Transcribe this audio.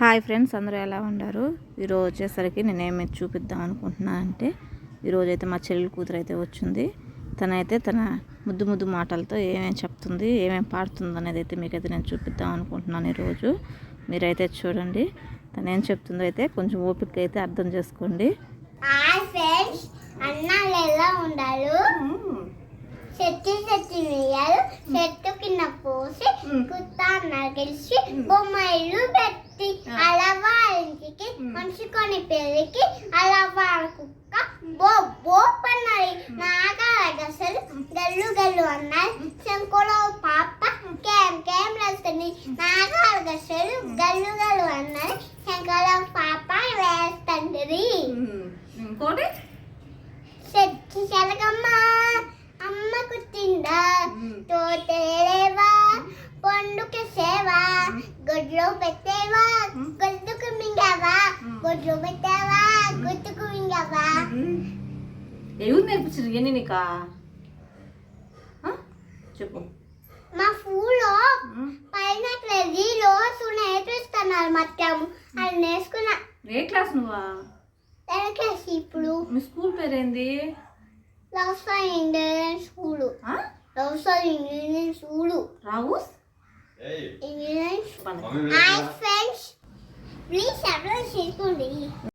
Hi friends అందరూ ఎలా ఉన్నారు? ఈరోజు వచ్చేసరికి నేను ఏమి చూపిద్దాం అనుకుంటున్నాను అంటే ఈరోజు అయితే మా చెల్లెలు కూతురు అయితే వచ్చింది. తనైతే తన ముద్దు ముద్దు మాటలతో ఏమేమి చెప్తుంది ఏమేమి పాడుతుంది అనేది అయితే మీకైతే నేను చూపిద్దాం అనుకుంటున్నాను ఈరోజు మీరైతే చూడండి తను ఏం చెప్తుందో అయితే కొంచెం ఓపిక అయితే అర్థం చేసుకోండి. కుత్త నగిలిసి బొమ్మలు పెట్టి అలా వాళ్ళకి మనిషి కొని పెరిగి అలా వాళ్ళ కుక్క బో బో పన్నది. నాగా అసలు గల్లు గల్లు అన్నాయి శంకులో పాప కేం కేం వేస్తుంది నాగా అసలు గల్లు గల్లు అన్నది శంకులో పాప వేస్తుంది ఇంకోటి? గొడ్లు పెట్టేవా? గొడ్డుకు మింగావా? గొడ్లు పెట్టావా? గుట్టుకు మింగావా? ఎవరు నేర్పించారు ఎన్ని నీకా? చెప్పు. మా ఫూలో పైన రోజు నేర్పిస్తున్నారు మొత్తం అది నేర్చుకున్నా. ఏ క్లాస్ నువ్వా? తెలకేసి ఇప్పుడు. మీ స్కూల్ పేరేంది? వ్యవసాయ ఇంజనీరింగ్ స్కూలు? వ్యవసాయ ఇంజనీరింగ్ స్కూలు. రావు பண்ணுங்க